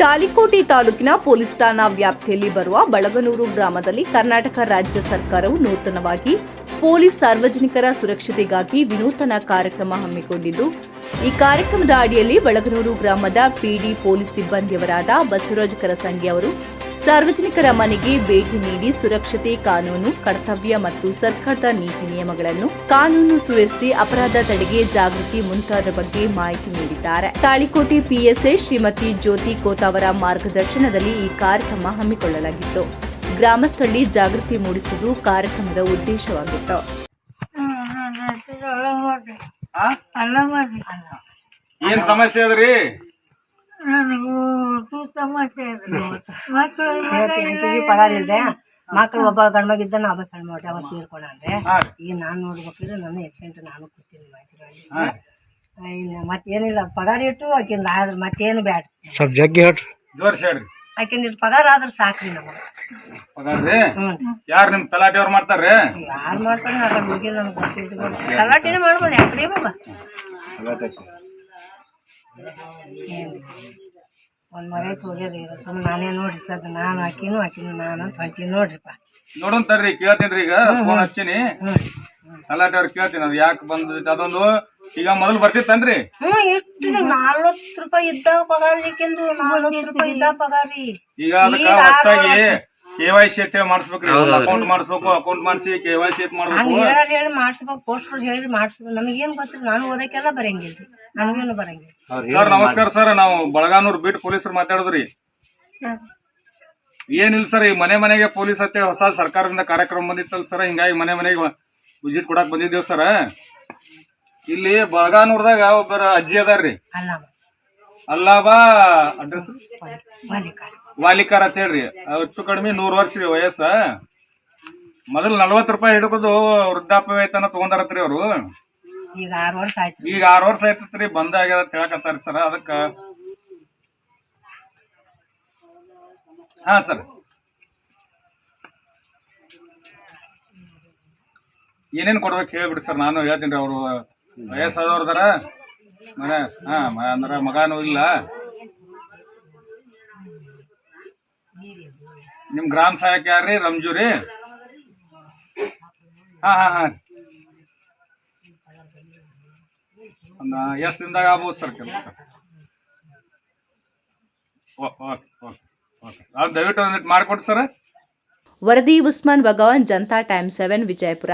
ತಾಲಿಕೋಟೆ ತಾಲೂಕಿನ ಪೊಲೀಸ್ ಠಾಣಾ ವ್ಯಾಪ್ತಿಯಲ್ಲಿ ಬರುವ ಬಳಗನೂರು ಗ್ರಾಮದಲ್ಲಿ ಕರ್ನಾಟಕ ರಾಜ್ಯ ಸರ್ಕಾರವು ನೂತನವಾಗಿ ಪೊಲೀಸ್ ಸಾರ್ವಜನಿಕರ ಸುರಕ್ಷತೆಗಾಗಿ ವಿನೂತನ ಕಾರ್ಯಕ್ರಮ ಹಮ್ಮಿಕೊಂಡಿದ್ದು, ಈ ಕಾರ್ಯಕ್ರಮದ ಅಡಿಯಲ್ಲಿ ಬಳಗನೂರು ಗ್ರಾಮದ ಪಿಡಿ ಪೊಲೀಸ್ ಸಿಬ್ಬಂದಿಯವರಾದ ಬಸವರಾಜ ಕರಸಂಗಿ ಅವರು ಸಾರ್ವಜನಿಕರ ಮನೆಗೆ ಭೇಟಿ ನೀಡಿ ಸುರಕ್ಷತೆ ಕಾನೂನು ಕರ್ತವ್ಯ ಮತ್ತು ಸರ್ಕಾರದ ನೀತಿ ನಿಯಮಗಳನ್ನು ಕಾನೂನು ಸುವ್ಯವಸ್ಥೆ ಅಪರಾಧ ತಡೆಗೆ ಜಾಗೃತಿ ಮುಂತಾದ ಬಗ್ಗೆ ಮಾಹಿತಿ ನೀಡಿದ್ದಾರೆ ತಾಳಿಕೋಟೆ ಪಿಎಸ್ಎ ಶ್ರೀಮತಿ ಜ್ಯೋತಿ ಕೋತಾವರ ಮಾರ್ಗದರ್ಶನದಲ್ಲಿ ಈ ಕಾರ್ಯಕ್ರಮ ಹಮ್ಮಿಕೊಳ್ಳಲಾಗಿತ್ತು ಗ್ರಾಮಸ್ಥರಲ್ಲಿ ಜಾಗೃತಿ ಮೂಡಿಸುವುದು ಕಾರ್ಯಕ್ರಮದ ಉದ್ದೇಶವಾಗಿತ್ತು ಏನ್ ಸಮಸ್ಯೆ ಅದ್ರಿ ನನಗೂ ತೂಕ ಸಮಸ್ಯೆ ಇದೆ. ಮಕ್ಕಳು ಇಲ್ದೆ ಮಕ್ಳು ಒಬ್ಬ ಗಂಡಮಗಿದ್ದ ನಾ ಒಬ್ಬ ಹೆಣ್ಮಗ ಅವ ತೀರ್ಕೊಂಡ್ರೆ. ಈಗ ನಾನು ನೋಡ್ಬೇಕಿದ್ರೆ ನನ್ನ ಎಕ್ಸೆಂಟ್ ನಾನು ಕೂತೀನಿ ಮೈಸೂರಲ್ಲಿ. ಇನ್ನು ಮತ್ತೇನಿಲ್ಲ ಪಗಾರ ಇಟ್ಟು ಆಕಿಂದ ಆದ್ರೆ ಮತ್ತೇನು ಬ್ಯಾಡ ಸ್ವಲ್ಪ ಜಗ್ಗಿ ಹೇಳ್ರಿ. ಜೋರ್ಸ್ ಹೇಳ್ರಿ. ಆಕಿಂದ ಇಟ್ಟು ಪಗಾರ ಆದ್ರೆ ಸಾಕ್ರಿ ನಮಗೆ. ಪಗಾರ್ರಿ ಯಾರ್ ನಿಮ್ ತಲಾಟಿ ಮಾಡ್ತಾರೆ ಯಾರು ಮಾಡ್ತಾನೆ ಅದ್ರ ಬಗ್ಗೆ ನನಗೆ ಗೊತ್ತಿದ್ದು ತಲಾಟಿನೇ ಮಾಡ್ಬೋದು ಯಾಕ್ರಿ ಬಾಬಾ ಒಂದು ಮರ ಹೋಗ್ಯದ ಸುಮ್ಮನೆ ನಾನೇ ನೋಡ್ರಿ ಸರ್ ನಾನು ಹಾಕಿನ ಹಾಕಿನ ನಾನು ಅಂತ ಹೊಂಟೀನಿ ನೋಡ್ರಿಪ್ಪ. ನೋಡೋಣ ತಡ್ರಿ ಕೇಳ್ತೀನಿ ಈಗ ಫೋನ್ ಹಚ್ಚಿನಿ. ಹ್ಞೂ ಕೇಳ್ತೀನಿ ಅದು ಯಾಕೆ ಬಂದೈತಿ ಅದೊಂದು ಈಗ ಮೊದಲು ಬರ್ತಿತ್ತನ್ರಿ? ಹ್ಞೂ ಎಷ್ಟು ನಲ್ವತ್ತು ರೂಪಾಯಿ ಇದ್ದಾವ ಪಗಾರ ನಲ್ವತ್ತು ರೂಪಾಯಿ ಇದ್ದ ಪಗಾರಿ ಈಗ ಅದಕ್ಕೆ ಹೊಸದಾಗಿ ಕೆ ವೈ ಸಿ ಅಂತ ಹೇಳಿ ಮಾಡಿಸ್ಬೇಕ್ರಿ ಅಕೌಂಟ್ ಮಾಡಿಸ್ಬೇಕು ಅಕೌಂಟ್ ಮಾಡಿಸಿ ಕೆ ವೈ ಸಿ ಅಂತ ಹಂಗೆ ಮಾಡ್ಬೇಕು ಹೇಳಾರ ಹೇಳಿ ಮಾಡಿಸ್ಬೇಕು ಪೋಸ್ಟರ್ ಹೇಳಿ ಮಾಡಿಸ್ಬೇಕು. ನಮಗೇನು ಗೊತ್ತಿಲ್ಲ ನಾನು ಓದಕ್ಕೆಲ್ಲ ಬರಂಗಿಲ್ರಿ ನಮಗೇನು ಬರಂಗಿಲ್ಲ. ಸರ್ ನಮಸ್ಕಾರ ಸರ್. ನಾವು ಬಳಗಾನೂರ್ ಬೀಟ್ ಪೊಲೀಸರು ಮಾತಾಡಿದ್ರಿ ಏನಿಲ್ಲ ಸರ್ ಈ ಮನೆ ಮನೆಗೆ ಪೊಲೀಸ್ ಅಂತೇಳಿ ಹೊಸ ಸರ್ಕಾರದಿಂದ ಕಾರ್ಯಕ್ರಮ ಬಂದಿತ್ತಲ್ಲ ಸರ್. ಹಿಂಗಾಗಿ ಮನೆ ಮನೆಗೆ ವಿಸಿಟ್ ಕೊಡಕ್ ಬಂದಿದ್ದೇವ್ ಸರ್. ಇಲ್ಲಿ ಬಳಗಾನೂರ್ದಾಗ ಒಬ್ಬರ ಅಜ್ಜಿ ಅದಾರ್ರಿ ಅಲ್ಲ ಅಲ್ಲಾಬಾ ಅಡ್ರೆಸ್? ವಾಲಿಕಾರ. ಅಂತ ಹೇಳ್ರಿ. ಹೆಚ್ಚು ಕಡಿಮೆ ನೂರು ವರ್ಷ ರೀ ವಯಸ್ಸ. ಮೊದಲು ನಲ್ವತ್ತು ರೂಪಾಯಿ ಹಿಡ್ಕೊಂಡು ವೃದ್ಧಾಪ್ಯ ವೇತನ ತಗೊಂಡಾರತ್ರಿ ಅವರು. ಈಗ ಆರು ವರ್ಷ ಆಯ್ತು. ಈಗ ಆರು ವರ್ಷ ಆಯ್ತತ್ರಿ ಬಂದ್ ಆಗ್ಯದ ಅಂತ ಹೇಳಕತ್ತಾರ ಸರ್ ಅದಕ್ಕ. ಹಾ ಸರ್. ಏನೇನ್ ಕೊಡ್ಬೇಕು ಹೇಳ್ಬಿಡಿ ಸರ್ ನಾನು ಹೇಳ್ತೀನಿ ಅವರು. ವಯಸ್ಸಾದವ್ರದಾರ. ಮನೆ? ಹಾ ಅಂದ್ರ ಮಗಾನು ಇಲ್ಲ. ನಿಮ್ ಗ್ರಾಮ ಸಹಾಯಕ ಯಾರ್ರಿ? ರಂಜು ರೀ? ಹಾ ಹಾ ಹಾ ಎಷ್ಟು ದಿನದಾಗ ಆಗ್ಬೋದು ಸರ್ ಕೆಲಸ? ಓಕೆ ಓಕೆ ಓಕೆ ದಯವಿಟ್ಟು ಒಂದಿಟ್ಟು ಮಾಡಿಕೊಡಿ ಸರ್. ವರದಿ ಉಸ್ಮಾನ್ ಭಗವಾನ್, ಜನತಾ ಟೈಮ್ ಸೆವೆನ್, ವಿಜಯಪುರ.